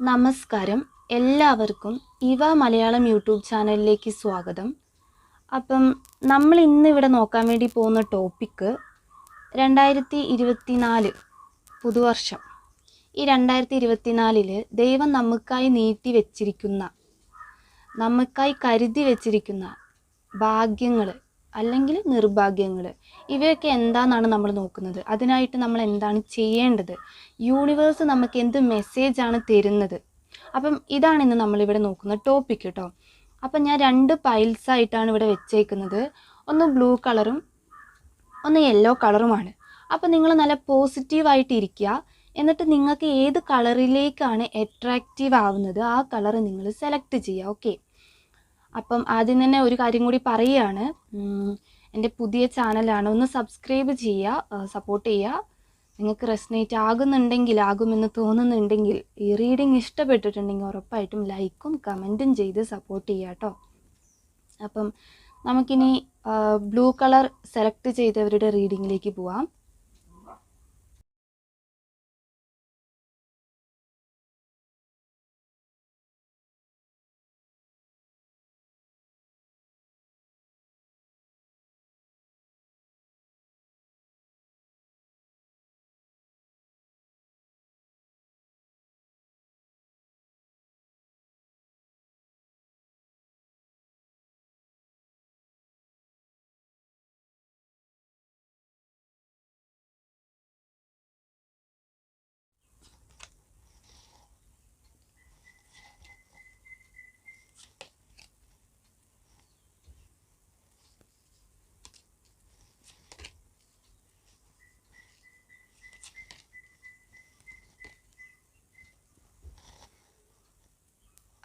നമസ്കാരം. എല്ലാവർക്കും ഇവ മലയാളം യൂട്യൂബ് ചാനലിലേക്ക് സ്വാഗതം. അപ്പം നമ്മൾ ഇന്ന് ഇവിടെ നോക്കാൻ വേണ്ടി പോകുന്ന ടോപ്പിക്ക് രണ്ടായിരത്തി ഇരുപത്തി നാല് പുതുവർഷം. ഈ രണ്ടായിരത്തി ഇരുപത്തിനാലിൽ ദൈവം നമുക്കായി നീട്ടി വെച്ചിരിക്കുന്ന നമുക്കായി കരുതി വെച്ചിരിക്കുന്ന ഭാഗ്യങ്ങൾ അല്ലെങ്കിൽ നിർഭാഗ്യങ്ങൾ ഇവയൊക്കെ എന്താണെന്നാണ് നമ്മൾ നോക്കുന്നത്. അതിനായിട്ട് നമ്മൾ എന്താണ് ചെയ്യേണ്ടത്? യൂണിവേഴ്സ് നമുക്ക് എന്ത് മെസ്സേജാണ് തരുന്നത്? അപ്പം ഇതാണ് ഇന്ന് നമ്മളിവിടെ നോക്കുന്ന ടോപ്പിക് കേട്ടോ അപ്പം ഞാൻ രണ്ട് പൈൽസ് ആയിട്ടാണ് ഇവിടെ വെച്ചേക്കുന്നത്. ഒന്ന് ബ്ലൂ കളറും ഒന്ന് യെല്ലോ കളറുമാണ് അപ്പം നിങ്ങൾ നല്ല പോസിറ്റീവായിട്ട് ഇരിക്കുക. എന്നിട്ട് നിങ്ങൾക്ക് ഏത് കളറിലേക്കാണ് അട്രാക്റ്റീവ് ആവുന്നത്? ആ കളർ നിങ്ങൾ സെലക്ട് ചെയ്യുക. ഓക്കെ അപ്പം ആദ്യം തന്നെ ഒരു കാര്യം കൂടി പറയുകയാണ്. എന്റെ പുതിയ ചാനലാണ്. ഒന്ന് സബ്സ്ക്രൈബ് ചെയ്യുക സപ്പോർട്ട് ചെയ്യുക. നിങ്ങൾക്ക് റെസ്നേറ്റ് ആകുന്നുണ്ടെങ്കിൽ ആകുമെന്ന് തോന്നുന്നുണ്ടെങ്കിൽ ഈ റീഡിങ് ഇഷ്ടപ്പെട്ടിട്ടുണ്ടെങ്കിൽ ഉറപ്പായിട്ടും ലൈക്കും കമന്റും ചെയ്ത് സപ്പോർട്ട് ചെയ്യുക കേട്ടോ. അപ്പം നമുക്കിനി ബ്ലൂ കളർ സെലക്ട് ചെയ്തവരുടെ റീഡിങ്ങിലേക്ക് പോവാം.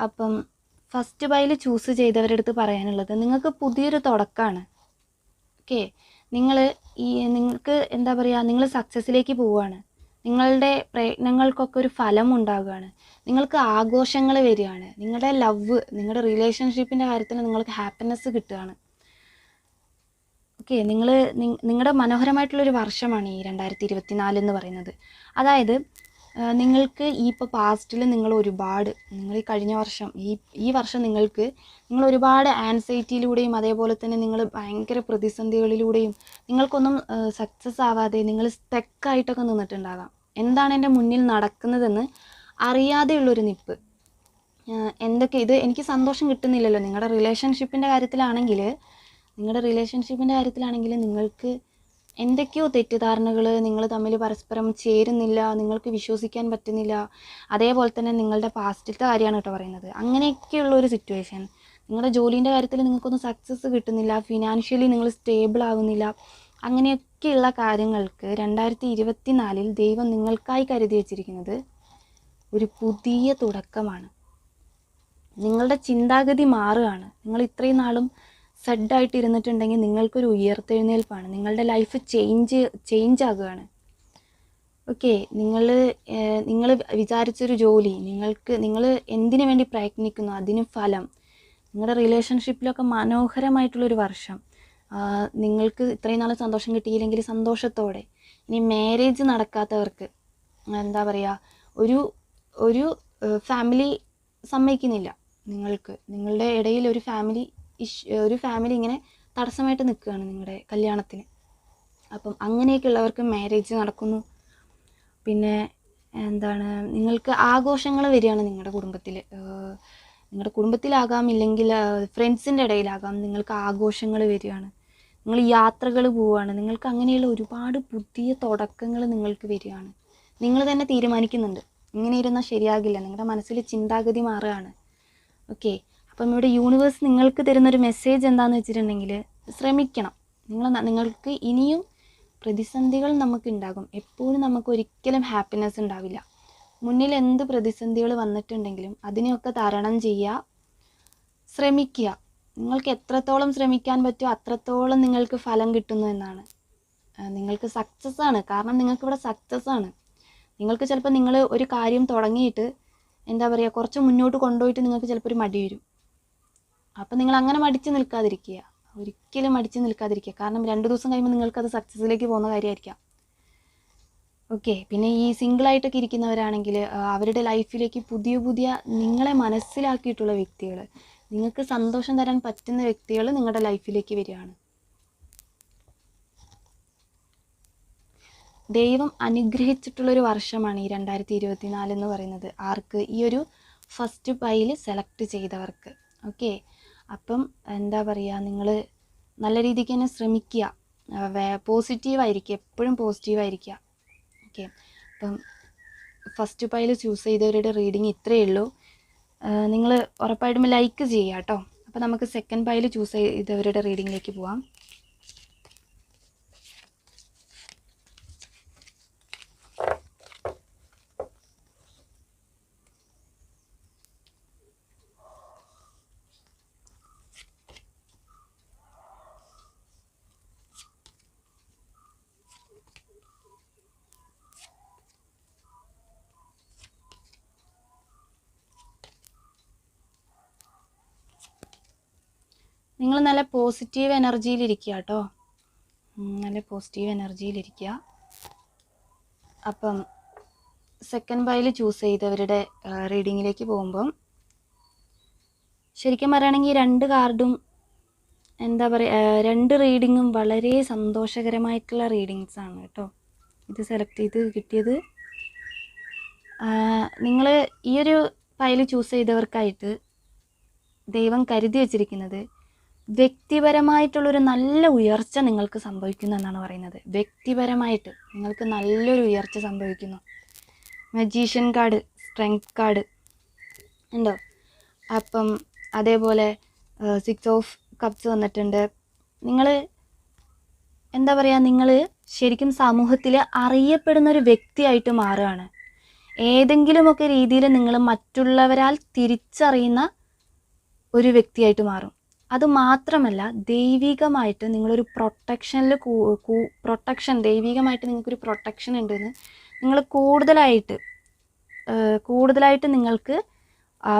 അപ്പം ഫസ്റ്റ് ബൈൽ ചൂസ് ചെയ്തവരുടെ അടുത്ത് പറയാനുള്ളത് നിങ്ങൾക്ക് പുതിയൊരു തുടക്കമാണ് ഓക്കെ നിങ്ങൾ ഈ നിങ്ങൾക്ക് എന്താ പറയുക നിങ്ങൾ സക്സസ്സിലേക്ക് പോവുകയാണ്. നിങ്ങളുടെ പ്രയത്നങ്ങൾക്കൊക്കെ ഒരു ഫലം ഉണ്ടാകുകയാണ് നിങ്ങൾക്ക് ആഘോഷങ്ങൾ വരികയാണ്. നിങ്ങളുടെ ലവ് നിങ്ങളുടെ റിലേഷൻഷിപ്പിന്റെ കാര്യത്തിൽ നിങ്ങൾക്ക് ഹാപ്പിനെസ് കിട്ടുകയാണ്. ഓക്കെ നിങ്ങൾ നിങ്ങളുടെ മനോഹരമായിട്ടുള്ളൊരു വർഷമാണ് ഈ രണ്ടായിരത്തി ഇരുപത്തി നാല് എന്ന് പറയുന്നത്. അതായത് നിങ്ങൾക്ക് ഈ ഇപ്പോൾ പാസ്റ്റിൽ നിങ്ങൾ ഒരുപാട് നിങ്ങൾ ഈ കഴിഞ്ഞ വർഷം ഈ ഈ വർഷം നിങ്ങൾക്ക് നിങ്ങൾ ഒരുപാട് ആൻസൈറ്റിയിലൂടെയും അതേപോലെ തന്നെ നിങ്ങൾ ഭയങ്കര പ്രതിസന്ധികളിലൂടെയും നിങ്ങൾക്കൊന്നും സക്സസ് ആവാതെ നിങ്ങൾ സ്റ്റക്കായിട്ടൊക്കെ നിന്നിട്ടുണ്ടാകാം. എന്താണ് എന്റെ മുന്നിൽ നടക്കുന്നതെന്ന് അറിയാതെയുള്ളൊരു നിപ്പ്. എന്തൊക്കെ ഇത് എനിക്ക് സന്തോഷം കിട്ടുന്നില്ലല്ലോ. നിങ്ങളുടെ റിലേഷൻഷിപ്പിന്റെ കാര്യത്തിലാണെങ്കിൽ നിങ്ങളുടെ റിലേഷൻഷിപ്പിന്റെ കാര്യത്തിലാണെങ്കിൽ നിങ്ങൾക്ക് എന്തൊക്കെയോ തെറ്റിദ്ധാരണകൾ നിങ്ങൾ തമ്മിൽ പരസ്പരം ചേരുന്നില്ല നിങ്ങൾക്ക് വിശ്വസിക്കാൻ പറ്റുന്നില്ല. അതേപോലെ തന്നെ നിങ്ങളുടെ പാസ്റ്റിലത്തെ കാര്യമാണ് കേട്ടോ പറയുന്നത്. അങ്ങനെയൊക്കെയുള്ള ഒരു സിറ്റുവേഷൻ നിങ്ങളുടെ ജോലീന്റെ കാര്യത്തിൽ നിങ്ങൾക്കൊന്നും സക്സസ് കിട്ടുന്നില്ല ഫിനാൻഷ്യലി നിങ്ങൾ സ്റ്റേബിൾ ആകുന്നില്ല അങ്ങനെയൊക്കെയുള്ള കാര്യങ്ങൾക്ക് രണ്ടായിരത്തി ഇരുപത്തി നാലിൽ ദൈവം നിങ്ങൾക്കായി കരുതി വച്ചിരിക്കുന്നത് ഒരു പുതിയ തുടക്കമാണ്. നിങ്ങളുടെ ചിന്താഗതി മാറുകയാണ്. നിങ്ങൾ ഇത്രയും നാളും സെഡായിട്ട് ഇരുന്നിട്ടുണ്ടെങ്കിൽ നിങ്ങൾക്കൊരു ഉയർത്തെഴുന്നേൽപ്പാണ്. നിങ്ങളുടെ ലൈഫ് ചേഞ്ച് ചേഞ്ച് ആകുകയാണ് ഓക്കെ നിങ്ങൾ നിങ്ങൾ വിചാരിച്ചൊരു ജോലി നിങ്ങൾക്ക് നിങ്ങൾ എന്തിനു വേണ്ടി പ്രയത്നിക്കുന്നു അതിന് ഫലം. നിങ്ങളുടെ റിലേഷൻഷിപ്പിലൊക്കെ മനോഹരമായിട്ടുള്ളൊരു വർഷം. നിങ്ങൾക്ക് ഇത്രയും നാൾ സന്തോഷം കിട്ടിയില്ലെങ്കിൽ സന്തോഷത്തോടെ. ഇനി മാരേജ് നടക്കാത്തവർക്ക് എന്താ പറയുക ഒരു ഒരു ഫാമിലി സമ്മതിക്കുന്നില്ല. നിങ്ങൾക്ക് നിങ്ങളുടെ ഇടയിൽ ഒരു ഫാമിലി ഒരു ഫാമിലി ഇങ്ങനെ തടസ്സമായിട്ട് നിൽക്കുകയാണ് നിങ്ങളുടെ കല്യാണത്തിന്. അപ്പം അങ്ങനെയൊക്കെയുള്ളവർക്ക് മാരേജ് നടക്കുന്നു. പിന്നെ എന്താണ് നിങ്ങൾക്ക് ആഘോഷങ്ങൾ വരികയാണ് നിങ്ങളുടെ കുടുംബത്തിൽ. നിങ്ങളുടെ കുടുംബത്തിലാകാം ഇല്ലെങ്കിൽ ഫ്രണ്ട്സിന്റെ ഇടയിലാകാം നിങ്ങൾക്ക് ആഘോഷങ്ങൾ വരികയാണ്. നിങ്ങൾ യാത്രകൾ പോവുകയാണ്. നിങ്ങൾക്ക് അങ്ങനെയുള്ള ഒരുപാട് പുതിയ തുടക്കങ്ങൾ നിങ്ങൾക്ക് വരികയാണ്. നിങ്ങൾ തന്നെ തീരുമാനിക്കുന്നുണ്ട്. ഇങ്ങനെ ഇരുന്നാൽ ശരിയാകില്ല. നിങ്ങളുടെ മനസ്സിൽ ചിന്താഗതി മാറുകയാണ്. ഓക്കെ അപ്പം ഇവിടെ യൂണിവേഴ്സ് നിങ്ങൾക്ക് തരുന്നൊരു മെസ്സേജ് എന്താണെന്ന് വെച്ചിട്ടുണ്ടെങ്കിൽ ശ്രമിക്കണം. നിങ്ങൾ നിങ്ങൾക്ക് ഇനിയും പ്രതിസന്ധികൾ നമുക്ക് ഉണ്ടാകും എപ്പോഴും നമുക്ക് ഒരിക്കലും ഹാപ്പിനെസ് ഉണ്ടാവില്ല. മുന്നിൽ എന്ത് പ്രതിസന്ധികൾ വന്നിട്ടുണ്ടെങ്കിലും അതിനെയൊക്കെ തരണം ചെയ്യുക ശ്രമിക്കുക. നിങ്ങൾക്ക് എത്രത്തോളം ശ്രമിക്കാൻ പറ്റുമോ അത്രത്തോളം നിങ്ങൾക്ക് ഫലം കിട്ടുന്നു എന്നാണ്. നിങ്ങൾക്ക് സക്സസ് ആണ്. കാരണം നിങ്ങൾക്ക് ഇവിടെ സക്സസ് ആണ്. നിങ്ങൾക്ക് ചിലപ്പോൾ നിങ്ങൾ ഒരു കാര്യം തുടങ്ങിയിട്ട് എന്താ പറയുക കുറച്ച് മുന്നോട്ട് കൊണ്ടുപോയിട്ട് നിങ്ങൾക്ക് ചിലപ്പോൾ ഒരു മടി വരും. അപ്പം നിങ്ങൾ അങ്ങനെ മടിച്ച് നിൽക്കാതിരിക്കുക. ഒരിക്കലും മടിച്ച് നിൽക്കാതിരിക്കുക. കാരണം രണ്ട് ദിവസം കഴിയുമ്പോൾ നിങ്ങൾക്കത് സക്സസ്സിലേക്ക് പോകുന്ന കാര്യമായിരിക്കാം. ഓക്കെ പിന്നെ ഈ സിംഗിളായിട്ടൊക്കെ ഇരിക്കുന്നവരാണെങ്കിൽ അവരുടെ ലൈഫിലേക്ക് പുതിയ പുതിയ നിങ്ങളെ മനസ്സിലാക്കിയിട്ടുള്ള വ്യക്തികൾ നിങ്ങൾക്ക് സന്തോഷം തരാൻ പറ്റുന്ന വ്യക്തികൾ നിങ്ങളുടെ ലൈഫിലേക്ക് വരികയാണ്. ദൈവം അനുഗ്രഹിച്ചിട്ടുള്ളൊരു വർഷമാണ് ഈ രണ്ടായിരത്തി ഇരുപത്തി നാല് എന്ന് പറയുന്നത്. ആർക്ക്? ഈ ഒരു ഫസ്റ്റ് പൈൽ സെലക്ട് ചെയ്തവർക്ക്. ഓക്കെ അപ്പം എന്താ പറയുക നിങ്ങൾ നല്ല രീതിക്ക് തന്നെ ശ്രമിക്കുക. പോസിറ്റീവായിരിക്കുക എപ്പോഴും പോസിറ്റീവായിരിക്കുക ഓക്കെ അപ്പം ഫസ്റ്റ് പൈൽ ചൂസ് ചെയ്തവരുടെ റീഡിങ് ഇത്രയേ ഉള്ളൂ. നിങ്ങൾ ഉറപ്പായിട്ടും ലൈക്ക് ചെയ്യുക കേട്ടോ. അപ്പോൾ നമുക്ക് സെക്കൻഡ് പൈൽ ചൂസ് ചെയ്തവരുടെ റീഡിങ്ങിലേക്ക് പോവാം. നിങ്ങൾ നല്ല പോസിറ്റീവ് എനർജിയിലിരിക്കുക കേട്ടോ. നല്ല പോസിറ്റീവ് എനർജിയിലിരിക്കുക അപ്പം സെക്കൻഡ് ബൈയിൽ ചൂസ് ചെയ്തവരുടെ റീഡിങ്ങിലേക്ക് പോകുമ്പം ശരിക്കും പറയുകയാണെങ്കിൽ രണ്ട് കാർഡും എന്താ പറയുക രണ്ട് റീഡിങ്ങും വളരെ സന്തോഷകരമായിട്ടുള്ള റീഡിങ്സ് ആണ് കേട്ടോ. ഇത് സെലക്ട് ചെയ്ത് കിട്ടിയത്. നിങ്ങൾ ഈയൊരു ഫയൽ ചൂസ് ചെയ്തവർക്കായിട്ട് ദൈവം കരുതി വച്ചിരിക്കുന്നത് വ്യക്തിപരമായിട്ടുള്ളൊരു നല്ല ഉയർച്ച നിങ്ങൾക്ക് സംഭവിക്കുന്നു എന്നാണ് പറയുന്നത്. വ്യക്തിപരമായിട്ട് നിങ്ങൾക്ക് നല്ലൊരു ഉയർച്ച സംഭവിക്കുന്നു. മജീഷ്യൻ കാർഡ് സ്ട്രെങ്ത് കാർഡ് ഉണ്ടോ? അപ്പം അതേപോലെ സിക്സ് ഓഫ് കപ്സ് വന്നിട്ടുണ്ട്. നിങ്ങൾ എന്താ പറയുക നിങ്ങൾ ശരിക്കും സമൂഹത്തിൽ അറിയപ്പെടുന്ന ഒരു വ്യക്തിയായിട്ട് മാറുകയാണ്. ഏതെങ്കിലുമൊക്കെ രീതിയിൽ നിങ്ങൾ മറ്റുള്ളവരാൽ തിരിച്ചറിയുന്ന ഒരു വ്യക്തിയായിട്ട് മാറും. അത് മാത്രമല്ല ദൈവികമായിട്ട് നിങ്ങളൊരു പ്രൊട്ടക്ഷനിൽ പ്രൊട്ടക്ഷൻ ദൈവികമായിട്ട് നിങ്ങൾക്കൊരു പ്രൊട്ടക്ഷൻ ഉണ്ടെന്ന് നിങ്ങൾ കൂടുതലായിട്ട് കൂടുതലായിട്ട് നിങ്ങൾക്ക്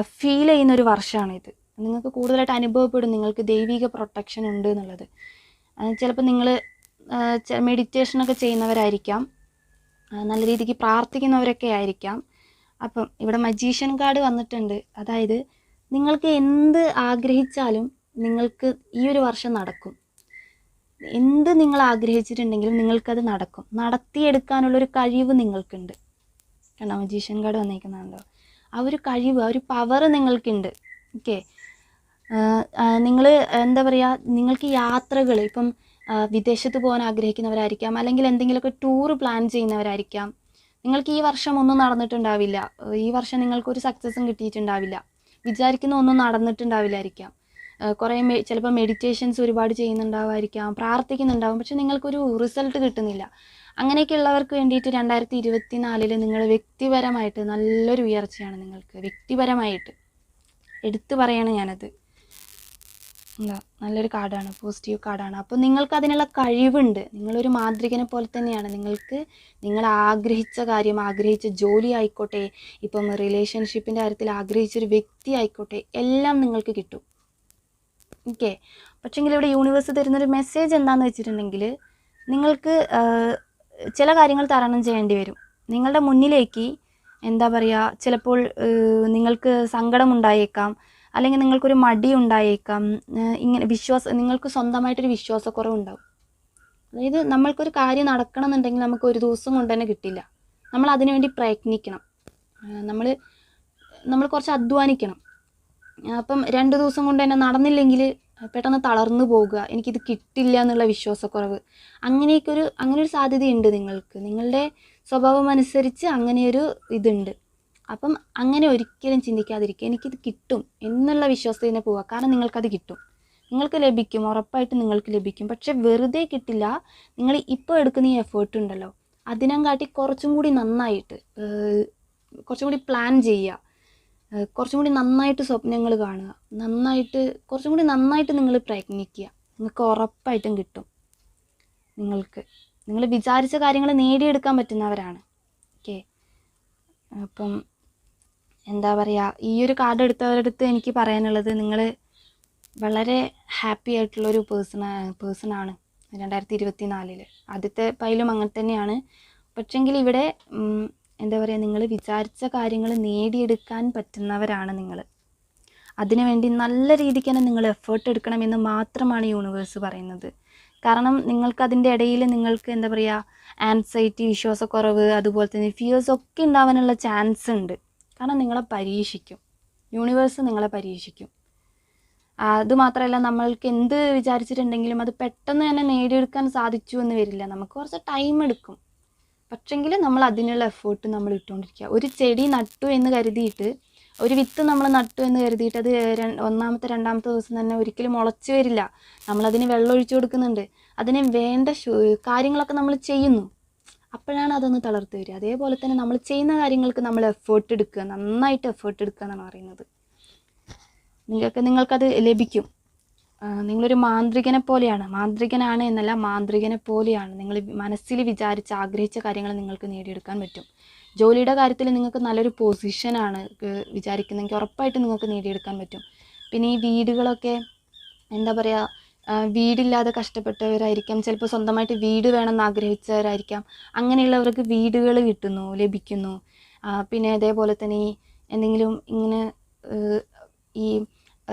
ഫീൽ ചെയ്യുന്ന ഒരു വർഷമാണിത് നിങ്ങൾക്ക് കൂടുതലായിട്ട് അനുഭവപ്പെടും നിങ്ങൾക്ക് ദൈവിക പ്രൊട്ടക്ഷൻ ഉണ്ട് എന്നുള്ളത്. ചിലപ്പോൾ നിങ്ങൾ മെഡിറ്റേഷനൊക്കെ ചെയ്യുന്നവരായിരിക്കാം. നല്ല രീതിക്ക് പ്രാർത്ഥിക്കുന്നവരൊക്കെ ആയിരിക്കാം. അപ്പം ഇവിടെ മജീഷ്യൻ കാർഡ് വന്നിട്ടുണ്ട്. അതായത് നിങ്ങൾക്ക് എന്ത് ആഗ്രഹിച്ചാലും നിങ്ങൾക്ക് ഈ ഒരു വർഷം നടക്കും. എന്ത് നിങ്ങൾ ആഗ്രഹിച്ചിട്ടുണ്ടെങ്കിലും നിങ്ങൾക്കത് നടക്കും. നടത്തിയെടുക്കാനുള്ളൊരു കഴിവ് നിങ്ങൾക്കുണ്ട്. കണ്ടോ? മജീഷ്യൻ കാർഡ് വന്നേക്കുന്നുണ്ടോ ആ ഒരു കഴിവ് ആ ഒരു പവർ നിങ്ങൾക്കുണ്ട്. ഓക്കെ നിങ്ങൾ എന്താ പറയുക നിങ്ങൾക്ക് യാത്രകൾ ഇപ്പം വിദേശത്ത് പോകാൻ ആഗ്രഹിക്കുന്നവരായിരിക്കാം അല്ലെങ്കിൽ എന്തെങ്കിലുമൊക്കെ ടൂർ പ്ലാൻ ചെയ്യുന്നവരായിരിക്കാം. നിങ്ങൾക്ക് ഈ വർഷം ഒന്നും നടന്നിട്ടുണ്ടാവില്ല. ഈ വർഷം നിങ്ങൾക്കൊരു സക്സസ്സും കിട്ടിയിട്ടുണ്ടാവില്ല. വിചാരിക്കുന്ന ഒന്നും നടന്നിട്ടുണ്ടാവില്ലായിരിക്കാം. കുറേ മെ ചിലപ്പോൾ മെഡിറ്റേഷൻസ് ഒരുപാട് ചെയ്യുന്നുണ്ടാവുമായിരിക്കാം പ്രാർത്ഥിക്കുന്നുണ്ടാവും പക്ഷെ നിങ്ങൾക്കൊരു റിസൾട്ട് കിട്ടുന്നില്ല. അങ്ങനെയൊക്കെയുള്ളവർക്ക് വേണ്ടിയിട്ട് രണ്ടായിരത്തി ഇരുപത്തി നാലിൽ നിങ്ങൾ വ്യക്തിപരമായിട്ട് നല്ലൊരു ഉയർച്ചയാണ് നിങ്ങൾക്ക് വ്യക്തിപരമായിട്ട്. എടുത്തു പറയാണ് ഞാനത്. എന്താ നല്ലൊരു കാർഡാണ് പോസിറ്റീവ് കാർഡാണ്. അപ്പോൾ നിങ്ങൾക്ക് അതിനുള്ള കഴിവുണ്ട്. നിങ്ങളൊരു മാന്ത്രികനെ പോലെ തന്നെയാണ്. നിങ്ങൾക്ക് നിങ്ങൾ ആഗ്രഹിച്ച കാര്യം ആഗ്രഹിച്ച ജോലി ആയിക്കോട്ടെ ഇപ്പം റിലേഷൻഷിപ്പിന്റെ കാര്യത്തിൽ ആഗ്രഹിച്ചൊരു വ്യക്തി ആയിക്കോട്ടെ എല്ലാം നിങ്ങൾക്ക് കിട്ടും. ഓക്കെ. പക്ഷെങ്കിൽ ഇവിടെ യൂണിവേഴ്സ് തരുന്നൊരു മെസ്സേജ് എന്താണെന്ന് വെച്ചിട്ടുണ്ടെങ്കിൽ നിങ്ങൾക്ക് ചില കാര്യങ്ങൾ തരണം ചെയ്യേണ്ടി വരും. നിങ്ങളുടെ മുന്നിലേക്ക് എന്താ പറയുക ചിലപ്പോൾ നിങ്ങൾക്ക് സങ്കടമുണ്ടായേക്കാം അല്ലെങ്കിൽ നിങ്ങൾക്കൊരു മടി ഉണ്ടായേക്കാം ഇങ്ങനെ വിശ്വാസം നിങ്ങൾക്ക് സ്വന്തമായിട്ടൊരു വിശ്വാസക്കുറവ് ഉണ്ടാവും അതായത് നമ്മൾക്കൊരു കാര്യം നടക്കണം എന്നുണ്ടെങ്കിൽ നമുക്ക് ഒരു ദിവസം കൊണ്ട് തന്നെ കിട്ടില്ല. നമ്മൾ അതിനുവേണ്ടി പ്രയത്നിക്കണം. നമ്മൾ നമ്മൾ കുറച്ച് അധ്വാനിക്കണം. അപ്പം രണ്ട് ദിവസം കൊണ്ട് തന്നെ നടന്നില്ലെങ്കിൽ പെട്ടെന്ന് തളർന്നു പോകുക എനിക്കിത് കിട്ടില്ല എന്നുള്ള വിശ്വാസക്കുറവ്. അങ്ങനെയൊക്കെ ഒരു അങ്ങനെ ഒരു സാധ്യതയുണ്ട് നിങ്ങൾക്ക്. നിങ്ങളുടെ സ്വഭാവം അനുസരിച്ച് അങ്ങനെയൊരു ഇതുണ്ട്. അപ്പം അങ്ങനെ ഒരിക്കലും ചിന്തിക്കാതിരിക്കുക. എനിക്കിത് കിട്ടും എന്നുള്ള വിശ്വാസത്തിൽ തന്നെ പോവുക. കാരണം നിങ്ങൾക്കത് കിട്ടും. നിങ്ങൾക്ക് ലഭിക്കും ഉറപ്പായിട്ട് നിങ്ങൾക്ക് ലഭിക്കും. പക്ഷെ വെറുതെ കിട്ടില്ല. നിങ്ങൾ ഇപ്പോൾ എടുക്കുന്ന ഈ എഫേർട്ട് ഉണ്ടല്ലോ. അതിനം കാട്ടി കുറച്ചും കൂടി നന്നായിട്ട് കുറച്ചും കൂടി പ്ലാൻ ചെയ്യുക. കുറച്ചും കൂടി നന്നായിട്ട് സ്വപ്നങ്ങൾ കാണുക. നന്നായിട്ട് കുറച്ചും കൂടി നന്നായിട്ട് നിങ്ങൾ പ്രയത്നിക്കുക. നിങ്ങൾക്ക് ഉറപ്പായിട്ടും കിട്ടും. നിങ്ങൾക്ക് നിങ്ങൾ വിചാരിച്ച കാര്യങ്ങൾ നേടിയെടുക്കാൻ പറ്റുന്നവരാണ്. ഓക്കെ? അപ്പം എന്താ പറയുക ഈ ഒരു കാർഡ് എടുത്തവരുടെ അടുത്ത് എനിക്ക് പറയാനുള്ളത് നിങ്ങൾ വളരെ ഹാപ്പി ആയിട്ടുള്ളൊരു പേഴ്സൺ പേഴ്സണാണ് രണ്ടായിരത്തി ഇരുപത്തി നാലിൽ ആദ്യത്തെ പൈലും അങ്ങനെ തന്നെയാണ്. പക്ഷെങ്കിൽ ഇവിടെ എന്താ പറയുക നിങ്ങൾ വിചാരിച്ച കാര്യങ്ങൾ നേടിയെടുക്കാൻ പറ്റുന്നവരാണ് നിങ്ങൾ അതിനുവേണ്ടി നല്ല രീതിക്ക് തന്നെ നിങ്ങൾ എഫേർട്ട് എടുക്കണമെന്ന് മാത്രമാണ് യൂണിവേഴ്സ് പറയുന്നത്. കാരണം നിങ്ങൾക്ക് അതിന്റെ ഇടയിൽ നിങ്ങൾക്ക് എന്താ പറയുക ആൻസൈറ്റി വിശ്വാസക്കുറവ് അതുപോലെ തന്നെ ഫിയേഴ്സ് ഒക്കെ ഉണ്ടാവാനുള്ള ചാൻസ് ഉണ്ട്. കാരണം നിങ്ങളെ പരീക്ഷിക്കും. യൂണിവേഴ്സ് നിങ്ങളെ പരീക്ഷിക്കും. അതുമാത്രമല്ല നമ്മൾക്ക് എന്ത് വിചാരിച്ചിട്ടുണ്ടെങ്കിലും അത് പെട്ടെന്ന് തന്നെ നേടിയെടുക്കാൻ സാധിച്ചു എന്ന് വരില്ല. നമുക്ക് കുറച്ച് ടൈം എടുക്കും. പക്ഷെങ്കിൽ നമ്മൾ അതിനുള്ള എഫേർട്ട് നമ്മൾ ഇട്ടുകൊണ്ടിരിക്കുക ഒരു ചെടി നട്ടു എന്ന് കരുതിയിട്ട് ഒരു വിത്ത് നമ്മൾ നട്ടു എന്ന് കരുതിയിട്ട് അത് ഒന്നാമത്തെ രണ്ടാമത്തെ ദിവസം തന്നെ ഒരിക്കലും മുളച്ചു വരില്ല. നമ്മളതിന് വെള്ളം ഒഴിച്ചു കൊടുക്കുന്നുണ്ട്. അതിന് വേണ്ട കാര്യങ്ങളൊക്കെ നമ്മൾ ചെയ്യുന്നു. അപ്പോഴാണ് അതൊന്ന് തളർത്ത് വരിക. അതേപോലെ തന്നെ നമ്മൾ ചെയ്യുന്ന കാര്യങ്ങൾക്ക് നമ്മൾ എഫേർട്ട് എടുക്കുക. നന്നായിട്ട് എഫേർട്ട് എടുക്കുക എന്നാണ് പറയുന്നത്. നിങ്ങൾക്ക് നിങ്ങൾക്കത് ലഭിക്കും. നിങ്ങളൊരു മാന്ത്രികനെ പോലെയാണ്. മാന്ത്രികനാണ് എന്നല്ല മാന്ത്രികനെ പോലെയാണ്. നിങ്ങൾ മനസ്സിൽ വിചാരിച്ച് ആഗ്രഹിച്ച കാര്യങ്ങൾ നിങ്ങൾക്ക് നേടിയെടുക്കാൻ പറ്റും. ജോലിയുടെ കാര്യത്തിൽ നിങ്ങൾക്ക് നല്ലൊരു പൊസിഷനാണ് വിചാരിക്കുന്നതെങ്കിൽ ഉറപ്പായിട്ട് നിങ്ങൾക്ക് നേടിയെടുക്കാൻ പറ്റും. പിന്നെ ഈ വീടുകളൊക്കെ എന്താ പറയുക വീടില്ലാതെ കഷ്ടപ്പെട്ടവരായിരിക്കാം. ചിലപ്പോൾ സ്വന്തമായിട്ട് വീട് വേണമെന്ന് ആഗ്രഹിച്ചവരായിരിക്കാം. അങ്ങനെയുള്ളവർക്ക് വീടുകൾ കിട്ടുന്നു ലഭിക്കുന്നു. പിന്നെ അതേപോലെ തന്നെ ഈ എന്തെങ്കിലും ഇങ്ങനെ ഈ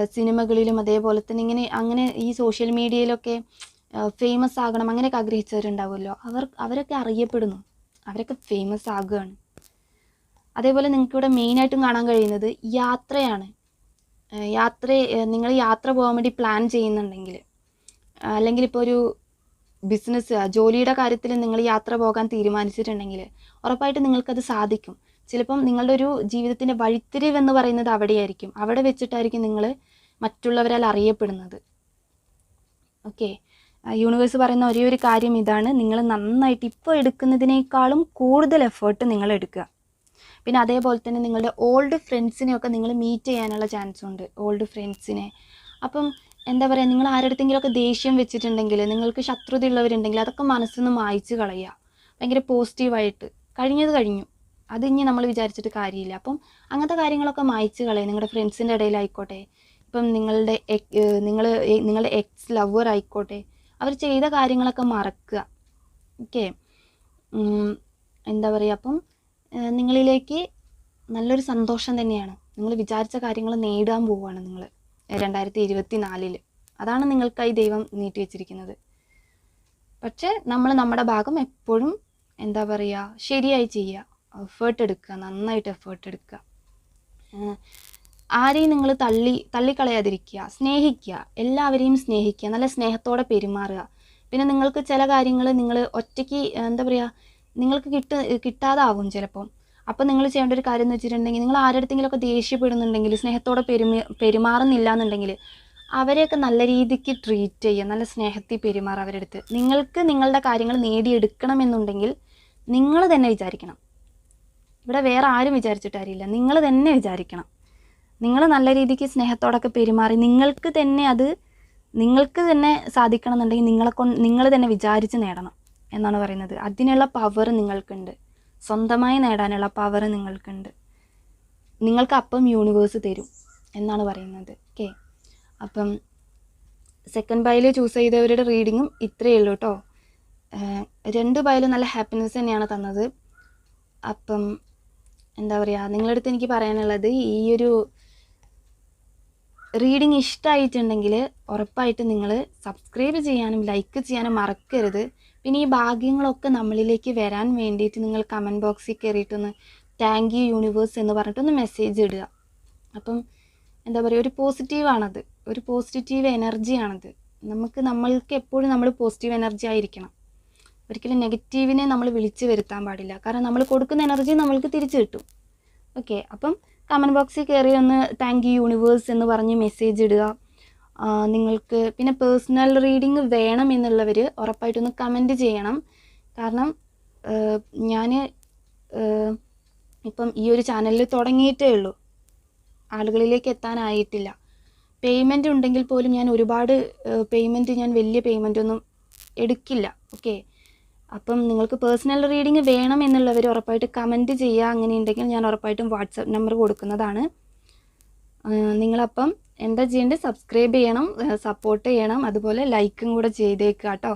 സിനിമകളിലും അതേപോലെ തന്നെ ഇങ്ങനെ അങ്ങനെ ഈ സോഷ്യൽ മീഡിയയിലൊക്കെ ഫേമസ് ആകണം അങ്ങനെയൊക്കെ ആഗ്രഹിച്ചവരുണ്ടാവുമല്ലോ. അവർ അവരൊക്കെ അറിയപ്പെടുന്നു. അവരൊക്കെ ഫേമസ് ആകുകയാണ്. അതേപോലെ നിങ്ങൾക്ക് ഇവിടെ മെയിനായിട്ടും കാണാൻ കഴിയുന്നത് യാത്രയാണ്. യാത്ര നിങ്ങൾ യാത്ര പോകാൻ വേണ്ടി പ്ലാൻ ചെയ്യുന്നുണ്ടെങ്കിൽ അല്ലെങ്കിൽ ഇപ്പോൾ ഒരു ബിസിനസ് ജോലിയുടെ കാര്യത്തിൽ നിങ്ങൾ യാത്ര പോകാൻ തീരുമാനിച്ചിട്ടുണ്ടെങ്കിൽ ഉറപ്പായിട്ട് നിങ്ങൾക്കത് സാധിക്കും. ചിലപ്പം നിങ്ങളുടെ ഒരു ജീവിതത്തിന്റെ വഴിത്തിരിവ് എന്ന് പറയുന്നത് അവിടെയായിരിക്കും. അവിടെ വെച്ചിട്ടായിരിക്കും നിങ്ങൾ മറ്റുള്ളവരാൽ അറിയപ്പെടുന്നത്. ഓക്കെ യൂണിവേഴ്സ് പറയുന്ന ഒരേ ഒരു കാര്യം ഇതാണ്. നിങ്ങൾ നന്നായിട്ട് ഇപ്പോൾ എടുക്കുന്നതിനേക്കാളും കൂടുതൽ എഫേർട്ട് നിങ്ങൾ എടുക്കുക. പിന്നെ അതേപോലെ തന്നെ നിങ്ങളുടെ ഓൾഡ് ഫ്രണ്ട്സിനെയൊക്കെ നിങ്ങൾ മീറ്റ് ചെയ്യാനുള്ള ചാൻസ് ഉണ്ട്. ഓൾഡ് ഫ്രണ്ട്സിനെ അപ്പം എന്താ പറയുക നിങ്ങൾ ആരുടെടുത്തെങ്കിലുമൊക്കെ ദേഷ്യം വെച്ചിട്ടുണ്ടെങ്കിൽ നിങ്ങൾക്ക് ശത്രുതയുള്ളവരുണ്ടെങ്കിൽ അതൊക്കെ മനസ്സിൽ നിന്ന് മായ്ച്ച് കളയുക. ഭയങ്കര പോസിറ്റീവായിട്ട് കഴിഞ്ഞത് കഴിഞ്ഞു. അത് ഇനി നമ്മൾ വിചാരിച്ചിട്ട് കാര്യമില്ല. അപ്പം അങ്ങനത്തെ കാര്യങ്ങളൊക്കെ മായ്ച്ച് കളയുക. നിങ്ങളുടെ ഫ്രണ്ട്സിന്റെ ഇടയിലായിക്കോട്ടെ ഇപ്പം നിങ്ങളുടെ നിങ്ങൾ നിങ്ങളുടെ എക്സ് ലവർ ആയിക്കോട്ടെ അവർ ചെയ്ത കാര്യങ്ങളൊക്കെ മറക്കുക. ഓക്കെ എന്താ പറയുക അപ്പം നിങ്ങളിലേക്ക് നല്ലൊരു സന്തോഷം തന്നെയാണ്. നിങ്ങൾ വിചാരിച്ച കാര്യങ്ങൾ നേടാൻ പോവുകയാണ് നിങ്ങൾ രണ്ടായിരത്തി ഇരുപത്തി നാലിൽ അതാണ് നിങ്ങൾക്കായി ദൈവം നീട്ടി വെച്ചിരിക്കുന്നത്. പക്ഷേ നമ്മൾ നമ്മുടെ ഭാഗം എപ്പോഴും എന്താ പറയുക ശരിയായി ചെയ്യുക. എഫേർട്ട് എടുക്കുക നന്നായിട്ട് എഫേർട്ട് എടുക്കുക. ആരെയും നിങ്ങൾ തള്ളി തള്ളിക്കളയാതിരിക്കുക സ്നേഹിക്കുക എല്ലാവരെയും സ്നേഹിക്കുക നല്ല സ്നേഹത്തോടെ പെരുമാറുക. പിന്നെ നിങ്ങൾക്ക് ചില കാര്യങ്ങൾ നിങ്ങൾ ഒറ്റയ്ക്ക് എന്താ പറയുക നിങ്ങൾക്ക് കിട്ട കിട്ടാതാവും ചിലപ്പം. അപ്പം നിങ്ങൾ ചെയ്യേണ്ട ഒരു കാര്യം എന്ന് വെച്ചിട്ടുണ്ടെങ്കിൽ നിങ്ങൾ ആരുടെടുത്തെങ്കിലുമൊക്കെ ദേഷ്യപ്പെടുന്നുണ്ടെങ്കിൽ സ്നേഹത്തോടെ പെരുമ പെരുമാറുന്നില്ല എന്നുണ്ടെങ്കിൽ അവരെയൊക്കെ നല്ല രീതിക്ക് ട്രീറ്റ് ചെയ്യുക നല്ല സ്നേഹത്തിൽ പെരുമാറുക അവരുടെ അടുത്ത്. നിങ്ങൾക്ക് നിങ്ങളുടെ കാര്യങ്ങൾ നേടിയെടുക്കണം എന്നുണ്ടെങ്കിൽ നിങ്ങൾ തന്നെ വിചാരിക്കണം. ഇവിടെ വേറെ ആരും വിചാരിച്ചിട്ടാരില്ല നിങ്ങൾ തന്നെ വിചാരിക്കണം. നിങ്ങൾ നല്ല രീതിക്ക് സ്നേഹത്തോടൊക്കെ പെരുമാറി നിങ്ങൾക്ക് തന്നെ അത് നിങ്ങൾക്ക് തന്നെ സാധിക്കണം എന്നുണ്ടെങ്കിൽ നിങ്ങളെ കൊണ്ട് നിങ്ങൾ തന്നെ വിചാരിച്ച് നേടണം എന്നാണ് പറയുന്നത്. അതിനുള്ള പവർ നിങ്ങൾക്കുണ്ട്. സ്വന്തമായി നേടാനുള്ള പവർ നിങ്ങൾക്കുണ്ട്. നിങ്ങൾക്ക് അപ്പം യൂണിവേഴ്സ് തരും എന്നാണ് പറയുന്നത്. ഓക്കെ അപ്പം സെക്കൻഡ് ബൈൽ ചൂസ് ചെയ്തവരുടെ റീഡിങ്ങും ഇത്രയേ ഉള്ളൂ കേട്ടോ രണ്ട് ബൈൽ നല്ല ഹാപ്പിനെസ് തന്നെയാണ് തന്നത്. അപ്പം എന്താ പറയുക നിങ്ങളുടെ അടുത്ത് എനിക്ക് പറയാനുള്ളത് ഈ ഒരു റീഡിങ് ഇഷ്ടമായിട്ടുണ്ടെങ്കിൽ ഉറപ്പായിട്ട് നിങ്ങൾ സബ്സ്ക്രൈബ് ചെയ്യാനും ലൈക്ക് ചെയ്യാനും മറക്കരുത്. പിന്നെ ഈ ഭാഗ്യങ്ങളൊക്കെ നമ്മളിലേക്ക് വരാൻ വേണ്ടിയിട്ട് നിങ്ങൾ കമന്റ് ബോക്സിൽ കയറിയിട്ടൊന്ന് താങ്ക് യു യൂണിവേഴ്സ് എന്ന് പറഞ്ഞിട്ടൊന്ന് മെസ്സേജ് ഇടുക. അപ്പം എന്താ പറയുക ഒരു പോസിറ്റീവാണത് ഒരു പോസിറ്റീവ് എനർജിയാണത് നമുക്ക് നമ്മൾക്ക് എപ്പോഴും നമ്മൾ പോസിറ്റീവ് എനർജി ആയിരിക്കണം. ഒരിക്കലും നെഗറ്റീവിനെ നമ്മൾ വിളിച്ചു വരുത്താൻ പാടില്ല. കാരണം നമ്മൾ കൊടുക്കുന്ന എനർജി നമ്മൾക്ക് തിരിച്ചു കിട്ടും. ഓക്കെ അപ്പം കമന്റ് ബോക്സിൽ കയറി ഒന്ന് താങ്ക് യു യൂണിവേഴ്സ് എന്ന് പറഞ്ഞ് മെസ്സേജ് ഇടുക. നിങ്ങൾക്ക് പിന്നെ പേഴ്സണൽ റീഡിങ് വേണം എന്നുള്ളവർ ഉറപ്പായിട്ടൊന്ന് കമന്റ് ചെയ്യണം. കാരണം ഞാൻ ഇപ്പം ഈ ഒരു ചാനലിൽ തുടങ്ങിയിട്ടേ ഉള്ളൂ. ആളുകളിലേക്ക് എത്താനായിട്ടില്ല. പേയ്മെന്റ് ഉണ്ടെങ്കിൽ പോലും ഞാൻ ഒരുപാട് പേയ്മെന്റ് ഞാൻ വലിയ പേയ്മെന്റ് ഒന്നും എടുക്കില്ല. ഓക്കെ അപ്പം നിങ്ങൾക്ക് പേഴ്സണൽ റീഡിങ് വേണം എന്നുള്ളവർ ഉറപ്പായിട്ട് കമന്റ് ചെയ്യുക. അങ്ങനെ ഉണ്ടെങ്കിൽ ഞാൻ ഉറപ്പായിട്ടും വാട്സപ്പ് നമ്പർ കൊടുക്കുന്നതാണ്. നിങ്ങളപ്പം എന്താ ചെയ്യേണ്ടത്? സബ്സ്ക്രൈബ് ചെയ്യണം സപ്പോർട്ട് ചെയ്യണം. അതുപോലെ ലൈക്കും കൂടെ ചെയ്തേക്കുക കേട്ടോ.